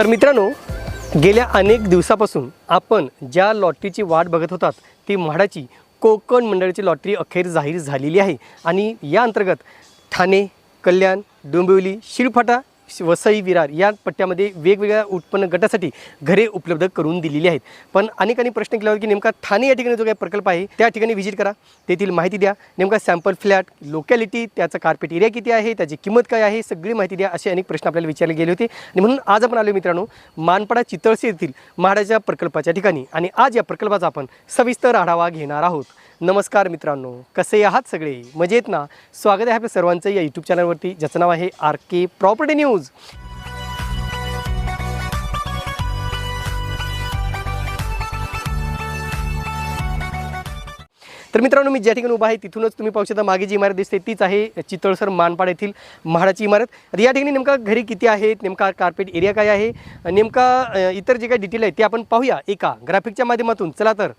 तर मित्रांनो गेल्या अनेक दिवसापासून आपण ज्या लॉटरीची वाट बघत होतात ती म्हाडाची कोकण मंडळाची लॉटरी अखेर जाहीर झालेली आहे. आणि या अंतर्गत ठाणे कल्याण डोंबिवली शिरफाटा वसई विरार या पट्ट्यामध्ये वेगवेगळ्या उत्पन्न गटासाठी घरे उपलब्ध करून दिलेली आहेत. पण अनेकांनी प्रश्न केला होता की नेमका ठाणे या ठिकाणी जो काही प्रकल्प आहे त्या ठिकाणी व्हिजिट करा. तेथील माहिती द्या. नेमका सॅम्पल फ्लॅट लोकॅलिटी त्याचा कार्पेट एरिया किती आहे त्याची किंमत काय आहे सगळी माहिती द्या असे अनेक प्रश्न आपल्याला विचारले गेले होते. आणि म्हणून आज आपण आलो मित्रांनो मानपाडा चितळसे येथील म्हाडाच्या प्रकल्पाच्या ठिकाणी. आणि आज या प्रकल्पाचा आपण सविस्तर आढावा घेणार आहोत. नमस्कार मित्रांनो कसे आहात सगळे? मजेत ना? स्वागत आहे आपल्या सर्वांचं या यूट्यूब चॅनलवरती ज्याचं नाव आहे आर के प्रॉपर्टी न्यूज तर मित्रांनो मी ज्या ठिकाणी उभा आहे तिथूनच तुम्ही पाहू शकता मागे जी इमारत दिसते तीच आहे चितळसर मानपाड येथील म्हाडाची इमारत. तर या ठिकाणी नेमका घरी किती आहेत नेमका कार्पेट एरिया काय आहे नेमका इतर जे काही डिटेल आहे ते आपण पाहूया एका ग्राफिकच्या माध्यमातून. चला तर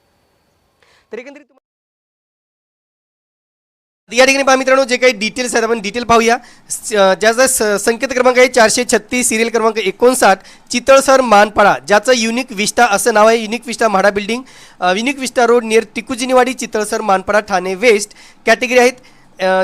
एकंदरीत या ठिकाणी पहा मित्रांनो जे काही डिटेल्स आहेत आपण डिटेल पाहूया. ज्याचा स- संकेत क्रमांक आहे चारशे छत्तीस सिरियल क्रमांक एकोणसाठ चितळसर मानपाडा ज्याचं युनिक विस्टा असं नाव आहे Unique Vista MHADA building Unique Vista road near Tikujiniwadi Chitalsar Manpada Thane west category आहेत.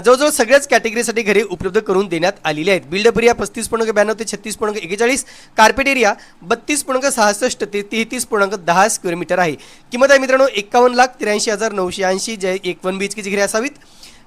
जवळजवळ सगळ्याच कॅटेगरीसाठी घरे उपलब्ध करून देण्यात आलेली आहेत. बिल्डअप एरिया पस्तीस पूर्णांक ब्याण्णव ते छत्तीस पूर्णांक एकेचाळीस. कार्पेट एरिया बत्तीस पूर्णांक सहासष्ट ते तेहतीस पूर्णांक दहा स्क्वेअर मीटर आहे. किंमत आहे मित्रांनो एकावन्न लाख त्र्याऐंशी हजार नऊशे ऐंशी. जे एक वन बी एच केची घरे असावीत.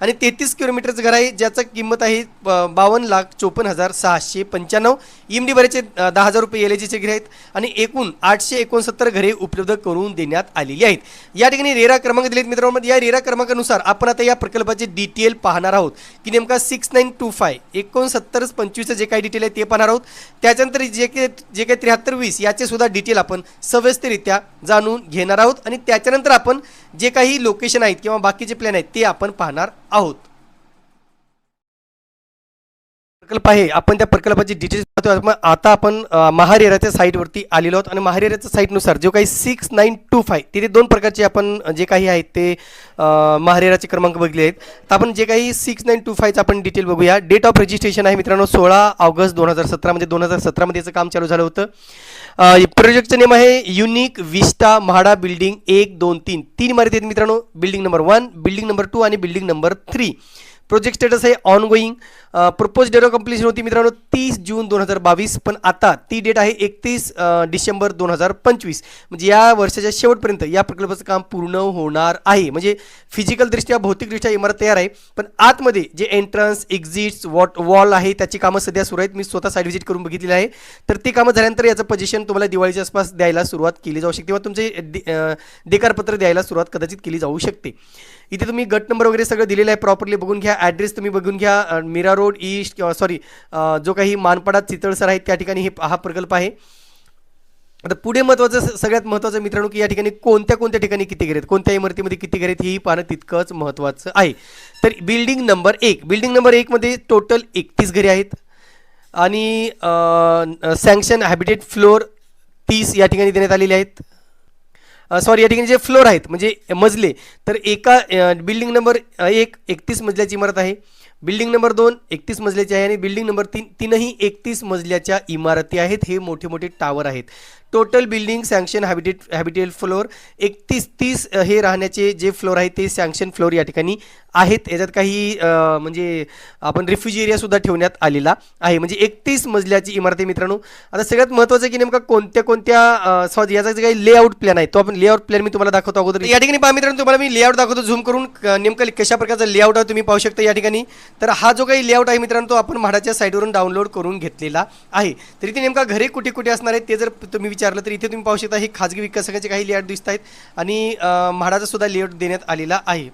आणि तेहतीस किलोमीटरचं घर आहे ज्याचं किंमत आहे बावन्न लाख चोपन्न हजार सहाशे पंच्याण्णव. एम डी दहा हजार रुपये एल एजीचे घरे आहेत आणि एकूण आठशे एकोणसत्तर घरे उपलब्ध करून देण्यात आलेली आहेत. या ठिकाणी रेरा क्रमांक दिलेत मित्रांनो. या रेरा क्रमांकानुसार आपण आता या प्रकल्पाचे डिटेल पाहणार आहोत की नेमका सिक्स नाईन टू फाय एकोणसत्तर पंचवीसचं जे काही डिटेल आहे ते पाहणार आहोत. त्याच्यानंतर जे काही जे काही त्र्याहत्तर वीस याचे सुद्धा डिटेल आपण सविस्तरित्या जाणून घेणार आहोत. आणि त्याच्यानंतर आपण जे काही लोकेशन आहेत किंवा बाकीचे प्लॅन आहेत ते आपण पाहणार आहोत. प्रकल्प आहे. आपण त्या प्रकल्पाची डिटेल्स पाहतो मग आता आपण महारेराच्या साईटवरती आलेलो आहोत आणि महारेराच्या साईटनुसार जो काही सिक्स नाईन टू फाय तिथे दोन प्रकारचे आपण जे काही आहेत ते महारेराचे क्रमांक बघले आहेत. तर आपण जे काही सिक्स नाईन टू फायचं आपण डिटेल बघूया. डेट ऑफ रजिस्ट्रेशन आहे मित्रांनो सोळा ऑगस्ट दोन हजार सतरामध्ये म्हणजे दोन हजार सतरामध्ये याचं काम चालू झालं होतं. प्रोजेक्टचं नेम आहे युनिक विस्टा म्हाडा बिल्डिंग एक दोन तीन. तीन इमारती आहेत मित्रांनो. Building number one building number two आणि building number three project status आहे on going propose date of completion होती मित्रांनो तीस जून दोन हजार बावीस पण आता ती डेट आहे एकतीस uh, डिसेंबर दोन हजार पंचवीस. म्हणजे या वर्षाच्या शेवटपर्यंत या प्रकल्पाचं काम पूर्ण होणार आहे. म्हणजे फिजिकलदृष्ट्या भौतिकदृष्ट्या इमारत तयार आहे पण आतमध्ये जे एंट्रन्स एक्झिट्स वॉट वॉल आहे त्याची कामं सध्या सुरू आहेत. मी स्वतः साईड व्हिजिट करून बघितलेलं आहे. तर ती कामं झाल्यानंतर याचं पोझिशन तुम्हाला दिवाळीच्या आसपास द्यायला सुरुवात केली जाऊ शकते किंवा तुमचे दे- देकारपत्र द्यायला सुरुवात कदाचित केली जाऊ शकते. इथे तुम्ही गट नंबर वगैरे सगळं दिलेलं आहे प्रॉपरली बघून घ्या. ॲड्रेस तुम्ही बघून घ्या. मीरा रोड ईस्ट किंवा सॉरी जो काही मानपाडा चितळसर आहे त्या ठिकाणी हे हा प्रकल्प आहे. आता पुढे महत्त्वाचं सगळ्यात महत्त्वाचं मित्रांनो की या ठिकाणी कोणत्या कोणत्या ठिकाणी किती घर आहेत कोणत्या इमारतीमध्ये किती घरे आहेत हेही पाहणं तितकंच महत्त्वाचं आहे. तर बिल्डिंग नंबर एक. बिल्डिंग नंबर एकमध्ये टोटल एकतीस घरे आहेत. आणि सँक्शन हॅबिटेट फ्लोअर तीस या ठिकाणी देण्यात आलेले आहेत. सॉरी या ठिकाणी जे फ्लोअर आहेत म्हणजे मजले तर एका बिल्डिंग नंबर एक एकतीस मजल्याची इमारत आहे. बिल्डिंग नंबर दोन एकतीस मजल्याची आहे आणि बिल्डिंग नंबर तीन तीनही एकतीस मजल्याच्या इमारती आहेत. हे मोठे मोठे टावर आहेत. Total building sanction habitat habitable floor एकतीस तीस हे राहण्याचे जे फ्लोअर आहे ते सँक्शन फ्लोअर या ठिकाणी आहेत. याच्यात काही म्हणजे आपण रिफ्युजी एरियासुद्धा ठेवण्यात आलेला आहे. म्हणजे एकतीस मजल्याची इमारत आहे मित्रांनो. आता सगळ्यात महत्त्वाचं की नेमका कोणत्या कोणत्या सॉरी याचा जे काही लेआउट प्लॅन आहे तो आपण लेआउट प्लॅन मी तुम्हाला दाखवतो अगोदर. या ठिकाणी पहा मित्रांनो तुम्हाला मी लेआउट दाखवतो. झूम करून नेमका नेमकं कशा प्रकारचा लेआउट आहे तुम्ही पाहू शकता या ठिकाणी. तर हा जो काही लेआउट आहे मित्रांनो तो आपण म्हाडाच्या साईडवरून डाउनलोड करून घेतलेला आहे. तरी ते नेमका घरे कुठे कुठे असणार आहे ते जर तुम्ही विचारलं तर इथे तुम्ही पाहू शकता हे खाजगी विकासकाचे काही लेआउट दिसत आहेत आणि म्हाडाचा सुद्धा लेआउट देण्यात आलेला आहे.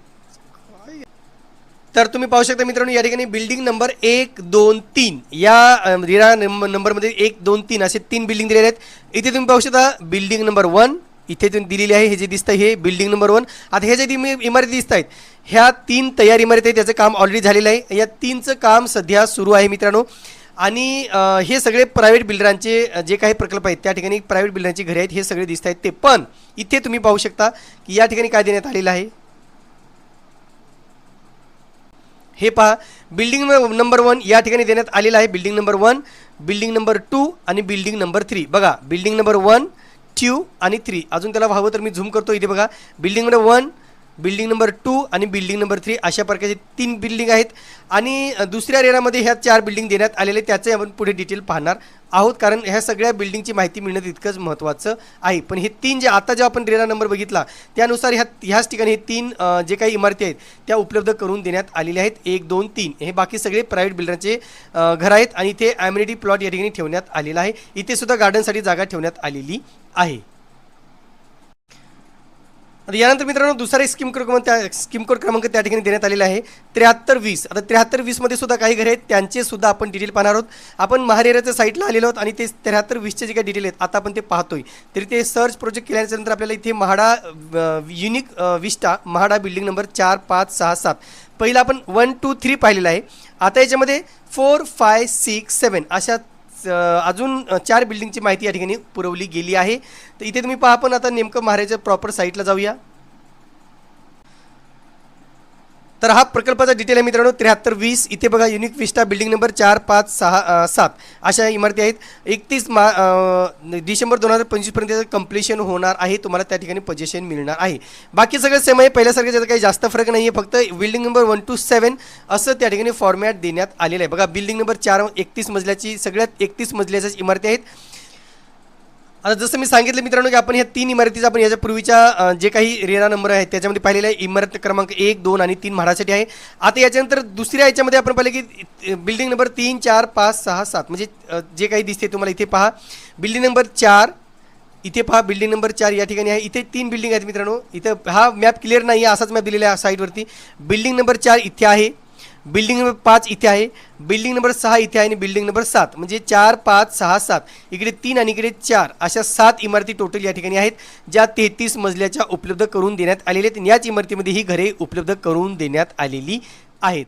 तर तुम्ही पाहू शकता मित्रांनो या ठिकाणी बिल्डिंग नंबर एक दोन तीन. या रिरा नंबरमध्ये एक दोन तीन असे तीन बिल्डिंग दिलेले आहेत. इथे तुम्ही पाहू शकता बिल्डिंग नंबर वन इथे तुम्ही दिलेली आहे हे जे दिसतं हे बिल्डिंग नंबर वन आता ह्या ज्या इमारती दिसत आहेत ह्या तीन तयार इमारती आहेत त्याचं काम ऑलरेडी झालेलं आहे. या तीनचं काम सध्या सुरू आहे मित्रांनो. आणि हे सगळे प्रायव्हेट बिल्डरांचे जे काही प्रकल्प आहेत त्या ठिकाणी प्रायव्हेट बिल्डरांची घरे आहेत हे सगळे दिसत आहेत ते. पण इथे तुम्ही पाहू शकता की या ठिकाणी काय देण्यात आलेलं आहे. हे पहा बिल्डिंग नंबर वन या ठिकाणी देण्यात आलेलं आहे building number one building number two आणि बिल्डिंग नंबर थ्री बघा बिल्डिंग नंबर वन ट्यू आणि थ्री अजून त्याला व्हावं तर मी झूम करतो इथे बघा. Building number one building number two आणि बिल्डिंग नंबर थ्री अशा प्रकारचे तीन बिल्डिंग आहेत. आणि दुसऱ्या रेरामध्ये ह्या चार बिल्डिंग देण्यात आलेले त्याचे आपण पुढे डिटेल पाहणार आहोत. कारण ह्या सगळ्या बिल्डिंगची माहिती मिळणं तितकंच महत्त्वाचं आहे. पण हे तीन जे आता जेव्हा आपण रेरा नंबर बघितला त्यानुसार ह्या ह्याच ठिकाणी हे तीन जे काही इमारती आहेत त्या उपलब्ध करून देण्यात आलेल्या आहेत. एक दोन तीन हे बाकी सगळे प्रायव्हेट बिल्डरचे घर आहेत आणि इथे ॲम्युनिटी प्लॉट या ठिकाणी ठेवण्यात आलेला आहे. इथे सुद्धा गार्डनसाठी जागा ठेवण्यात आलेली आहे. आता यानंतर मित्रांनो दुसरा एक स्कीम कोड क्रमांक त्या स्कीम कोड क्रमांक त्या ठिकाणी देण्यात आलेला आहे. त्र्याहत्तर वीस. आता त्र्याहत्तर वीसमध्ये सुद्धा काही घरे आहेत त्यांचे सुद्धा आपण डिटेल पाहणार आहोत. आपण महारेराच्या साईटला आलेलो आहोत आणि ते त्र्याहत्तर वीसचे जे काही डिटेल आहेत आता आपण ते पाहतोय. तरी ते सर्च प्रोजेक्ट केल्यानंतर आपल्याला इथे MHADA Unique Vista MHADA building number चार पाच सहा सात. पहिला आपण वन टू थ्री पाहिलेला आहे. आता याच्यामध्ये फोर फाय सिक्स सेवन अशा अजून चार बिल्डिंगची माहिती या ठिकाणी पुरवली गेली आहे. तर इथे तुम्ही पहा आपण आता नेमकं महाराजच्या प्रॉपर साईटला जाऊया. तर हा प्रकल्पाचा डिटेल आहे मित्रांनो. त्र्याहत्तर वीस. इथे बघा युनिक विस्टा बिल्डिंग नंबर चार पाच सहा सात. अशा इमारती आहेत. एकतीस मा डिसेंबर दोन हजार पंचवीसपर्यंत कम्प्लिशन होणार आहे. तुम्हाला त्या ठिकाणी पोझिशन मिळणार आहे. बाकी सगळं सेम आहे. पहिल्यासारखं त्याचा काही जास्त फरक नाही आहे फक्त building number one two seven असं त्या ठिकाणी फॉर्मॅट देण्यात आलेलं आहे. बघा बिल्डिंग नंबर चार एकतीस मजल्याची सगळ्यात एकतीस मजल्याच्याच इमारती आहेत. आता जसं मी सांगितलं मित्रांनो की आपण ह्या तीन इमारतीचा आपण याच्या पूर्वीच्या जे काही रेरा नंबर आहेत त्याच्यामध्ये पाहिलेला आहे. इमारत क्रमांक एक दोन आणि तीन म्हाडासाठी आहे. आता याच्यानंतर दुसऱ्या याच्यामध्ये आपण पाहिलं की बिल्डिंग नंबर तीन चार पाच सहा सात. म्हणजे जे काही दिसते तुम्हाला इथे पहा. बिल्डिंग नंबर चार इथे पहा बिल्डिंग नंबर चार या ठिकाणी आहे. इथे तीन बिल्डिंग आहेत मित्रांनो. इथं हा मॅप क्लिअर नाही आहे असाच मॅप दिलेला आहे साईडवरती बिल्डिंग नंबर चार इथे आहे. बिल्डिंग नंबर पाच इथे आहे. बिल्डिंग नंबर सहा इथे आहे आणि बिल्डिंग नंबर सात. म्हणजे चार पाच सहा सात. इकडे तीन आणि इकडे चार. अशा सात इमारती टोटल या ठिकाणी आहेत ज्या तेहतीस मजल्याच्या उपलब्ध करून देण्यात आलेल्या आहेत. याच इमारतीमध्ये ही घरे उपलब्ध करून देण्यात आलेली आहेत.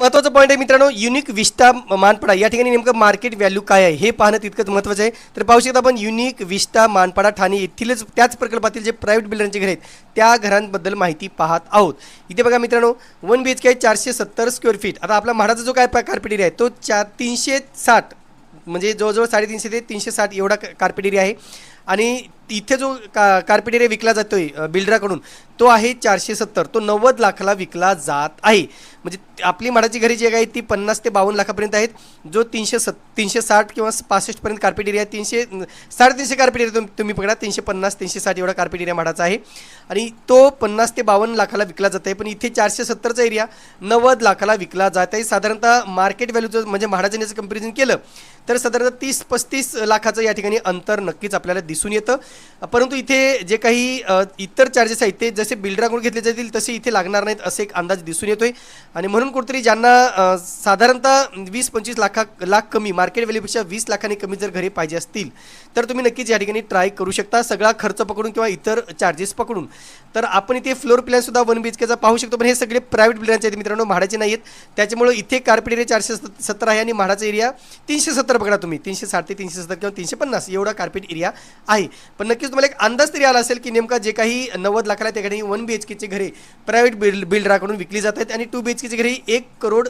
महत्त्वाचा पॉईंट आहे मित्रांनो युनिक विस्टा मानपाडा. या ठिकाणी नेमकं मार्केट व्हॅल्यू काय आहे हे पाहणं तितकंच महत्त्वाचं आहे. तर पाहू शकता आपण युनिक विस्टा मानपाडा ठाणे येथीलच त्याच प्रकल्पातील जे प्रायव्हेट बिल्डरचे घर आहेत त्या घरांबद्दल माहिती पाहत आहोत. इथे बघा मित्रांनो वन बी एच के चारशे सत्तर स्क्वेअर फीट आता आपला म्हाडाचा जो काय कार्पेट एरिया आहे तो चार तीनशे साठ म्हणजे जवळजवळ साडेतीनशे ते तीनशे साठ एवढा कार्पेट एरिया आहे. आणि इथे जो का कार्पेट एरिया विकला जातोय बिल्डराकडून तो आहे चारशे सत्तर. तो नव्वद लाखाला विकला जात आहे. म्हणजे आपली म्हाडाची घरी जी आहे ती पन्नास ते बावन्न लाखापर्यंत आहेत जो तीनशे सत् तीनशे साठ किंवा पासष्टपर्यंत कार्पेट एरिया तीनशे साडेतीनशे कार्पेट एरिया तुम्ही तुम्ही पकडा तीनशे पन्नास तीनशे साठ एवढा कार्पेट एरिया म्हाडाचा आहे. आणि तो पन्नास ते बावन्न लाखाला विकला जात आहे पण इथे चारशे सत्तरचा एरिया नव्वद लाखाला विकला जात आहे. साधारणतः मार्केट व्हॅल्यूचं म्हणजे म्हाडाचं याचं कंपॅरिझन केलं तर साधारणतः तीस पस्तीस लाखाचं या ठिकाणी अंतर नक्कीच आपल्याला दिसून येतं. परंतु इथे जे काही इतर चार्जेस आहेत ते जसे बिल्डराकडून घेतले जातील तसे इथे लागणार नाहीत असे एक अंदाज दिसून येतोय. आणि म्हणून कुठेतरी ज्यांना साधारणतः वीस पंचवीस लाखा लाख कमी मार्केट व्हॅल्यूपेक्षा वीस लाखांनी कमी जर घरे पाहिजे असतील तर तुम्ही नक्कीच या ठिकाणी ट्राय करू शकता. सगळा खर्च पकडून किंवा इतर चार्जेस पकडून. तर आपण इथे फ्लोर प्लॅनसुद्धा वन बी एच केचा पाहू शकतो पण हे सगळे प्रायव्हेट बिल्डरांचे आहेत मित्रांनो म्हाडाचे नाही आहेत त्याच्यामुळे इथे कार्पेट एरिया चारशे सत्तर आहे आणि म्हाडाचा एरिया तीनशे सत्तर बघा तुम्ही. तीनशे साठ ते तीनशे सत्तर किंवा तीनशे पन्नास एवढा कार्पेट एरिया आहे. पण नक्कीच तुम्हाला एक अंदाज तरी आला असेल की नेमका जे काही नव्वद लाखाला त्या ठिकाणी वन बी एच केचे घरे प्रायव्हेट बिल्ड बिल्डराकडून विकली जात आहेत आणि टू बी एच एक करोड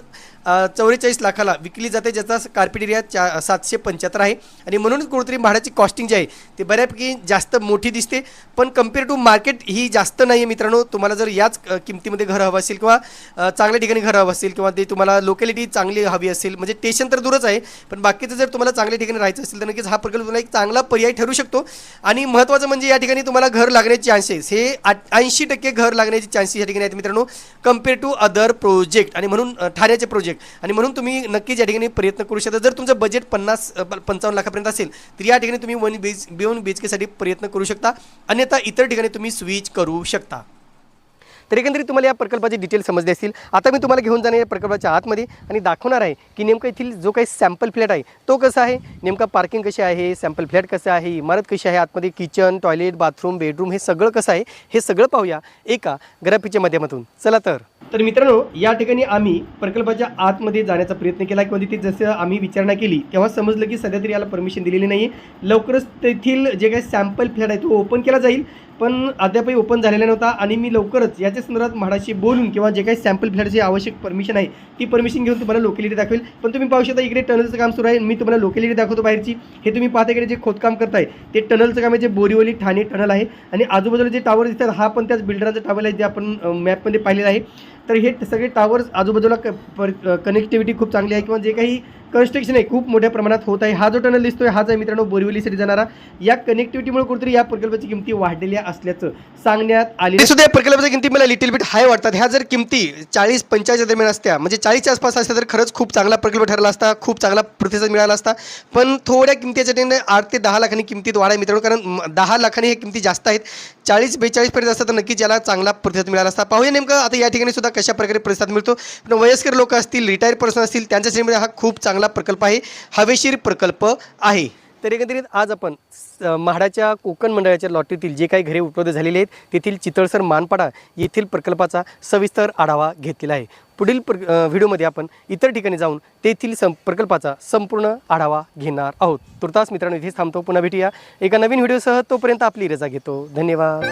चौवेचाळीस लाखाला विकली जाते ज्याचा कार्पेट एरिया चा सातशे पंच्याहत्तर आहे. आणि म्हणूनच कुठेतरी भाड्याची कॉस्टिंग जी आहे ते बऱ्यापैकी जास्त मोठी दिसते. पण कंपेअर टू मार्केट ही जास्त नाही आहे मित्रांनो. तुम्हाला जर याच किमतीमध्ये घर हवं असेल किंवा चांगल्या ठिकाणी घर हवं असेल किंवा ते तुम्हाला लोकॅलिटी चांगली हवी असेल म्हणजे स्टेशन तर दूरच आहे पण बाकीचं जर तुम्हाला चांगल्या ठिकाणी राहायचं असेल तर नक्कीच हा प्रकल्प तुम्हाला एक चांगला पर्याय ठरू शकतो. आणि महत्त्वाचं म्हणजे या ठिकाणी तुम्हाला घर लागण्याचे चान्सेस हे ऐंशी टक्के घर लागण्याचे चान्सेस या ठिकाणी आहेत मित्रांनो. Compare to other pro project आणि म्हणून ठाण्याचे प्रोजेक्ट. आणि म्हणून तुम्ही नक्कीच या ठिकाणी प्रयत्न करू शकता. जर तुमचं बजेट पन्नास पंचावन्न लाखापर्यंत असेल तर या ठिकाणी तुम्ही वन बीच वन बी एच केसाठी प्रयत्न करू शकता. अन्यथा इतर ठिकाणी तुम्ही स्विच करू शकता. तर एकंदरीत तुम्हाला या प्रकल्पाचे डिटेल समजले असतील आता मी तुम्हाला घेऊन जाणार या प्रकल्पाच्या आतमध्ये आणि दाखवणार आहे की नेमकं येथील जो काही सॅम्पल फ्लॅट आहे तो कसा आहे? नेमका पार्किंग कशी आहे? सॅम्पल फ्लॅट कसं आहे? इमारत कशी आहे आतमध्ये? किचन टॉयलेट बाथरूम बेडरूम हे सगळं कसं आहे? हे सगळं पाहूया एका ग्राफीच्या माध्यमातून. चला तर. तर मित्रांनो या ठिकाणी आम्ही प्रकल्पाच्या आतमध्ये जाण्याचा प्रयत्न केला किंवा तिथे जसं आम्ही विचारणा केली तेव्हा समजलं की सध्या तरी याला परमिशन दिलेली नाही आहे लवकरच तेथील जे काही सॅम्पल फ्लॅट आहे तो ओपन केला जाईल. पण अद्यापही ओपन झालेला नव्हता आणि मी लवकरच याच्या संदर्भात म्हाडाशी बोलून किंवा जे काही सॅम्पल फ्लॅटची आवश्यक परमिशन आहे ती परमिशन घेऊन तुम्हाला लोकॅलिटी दाखवेल. पण तुम्ही पाहू शकता इकडे टनलचं काम सुरू आहे. मी तुम्हाला लोकॅलिटी दाखवतो बाहेरची. हे तुम्ही पाहता इकडे जे खोदकाम करताय ते टनलचं काम आहे जे बोरिवली ठाणे टनल आहे. आणि आजूबाजूला जे टावर दिसतात हा पण त्याच बिल्डराचा टावर आहे जे आपण मॅपमध्ये पाहिलेला आहे. तर हे सगळे टावर्स आजूबाजूला क कनेक्टिव्हिटी खूप चांगली आहे किंवा जे काही कन्स्ट्रक्शन आहे खूप मोठ्या प्रमाणात होत आहे. हा जो टनल आहे हाच आहे मित्रांनो बोरिवलीसाठी जाणारा. या कनेक्टिव्हिटीमुळे कुठेतरी या प्रकल्पाची किमती वाढलेल्या असल्याचं सांगण्यात आले सुद्धा या प्रकल्पाच्या किमती मला लिटिल बिट हाय वाटतात. ह्या जर किमती चाळीस पंचाळीसच्या दरम्यान असत्या म्हणजे चाळीसच्या आसपास असत्या तर खरंच खूप चांगला प्रकल्प ठरला असता खूप चांगला प्रतिसाद मिळाला असता. पण थोड्या किमतीच्या ट्रेंडने आठ ते दहा लाखांनी किमतीत वाढ आहे मित्रांनो कारण दहा लाखांनी हे किमती जास्त आहेत. चाळीस बेचाळीसपर्यंत असतात तर नक्कीच याला चांगला प्रतिसाद मिळाला असता. पाहूया नेमकं आता या ठिकाणी सुद्धा कशा प्रकारे प्रतिसाद मिळतो? पण वयस्कर लोक असतील रिटायर पर्सन असतील त्यांच्या श्रेणीमध्ये हा खूप चांगला प्रकल्प आहे. हवेशीर प्रकल्प आहे. तर एकंदरीत आज आपण स- म्हाडाच्या कोकण मंडळाच्या लॉटरीतील जे काही घरे उपलब्ध झालेली आहेत तेथील चितळसर मानपाडा येथील प्रकल्पाचा सविस्तर आढावा घेतलेला आहे. पुढील प्र व्हिडिओमध्ये आपण इतर ठिकाणी जाऊन तेथील सं प्रकल्पाचा संपूर्ण आढावा घेणार आहोत. तुर्तास मित्रांनो इथेच थांबतो. पुन्हा भेटूया. एका नवीन व्हिडिओसह तोपर्यंत आपली रजा घेतो. धन्यवाद.